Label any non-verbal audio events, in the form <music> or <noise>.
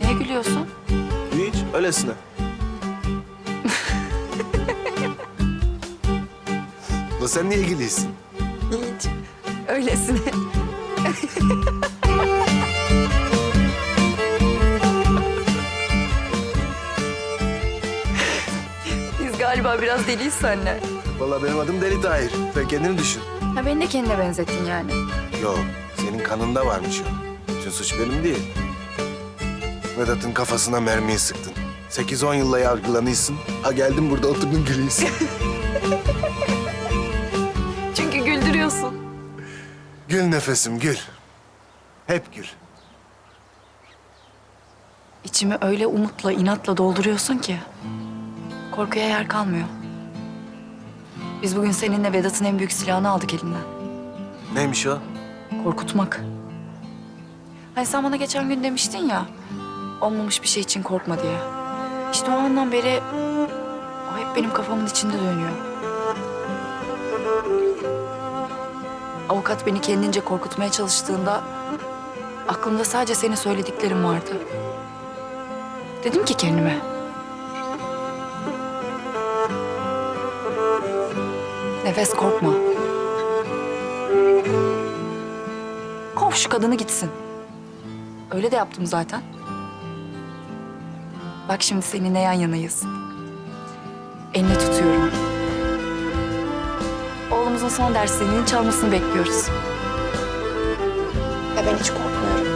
Niye gülüyorsun? Hiç öylesine. La sen niye gülüyorsun? Hiç. Öylesine. Biz galiba biraz deliyiz seninle. Vallahi benim adım Deli Tahir. Sen kendini düşün. Ha beni de kendine benzettin yani. Yok, senin kanında varmış o. Bütün suç benim değil. Vedat'ın kafasına mermiyi sıktın. 8-10 yılla yargılanıyorsun. Ha geldin burada oturdun gülüyorsun. <laughs> Çünkü güldürüyorsun. gül nefesim gül. Hep gül. İçimi öyle umutla, inatla dolduruyorsun ki. Korkuya yer kalmıyor. Biz bugün seninle Vedat'ın en büyük silahını aldık elinden. Neymiş o? Korkutmak. Hani sen bana geçen gün demiştin ya... ...olmamış bir şey için korkma diye. İşte o andan beri... ...o hep benim kafamın içinde dönüyor. Avukat beni kendince korkutmaya çalıştığında... ...aklımda sadece senin söylediklerin vardı. Dedim ki kendime... Nefes korkma. Kov şu kadını gitsin. Öyle de yaptım zaten. Bak şimdi seninle yan yanayız. Elini tutuyorum. Oğlumuzun son derslerinin çalmasını bekliyoruz. Ve ben hiç korkmuyorum.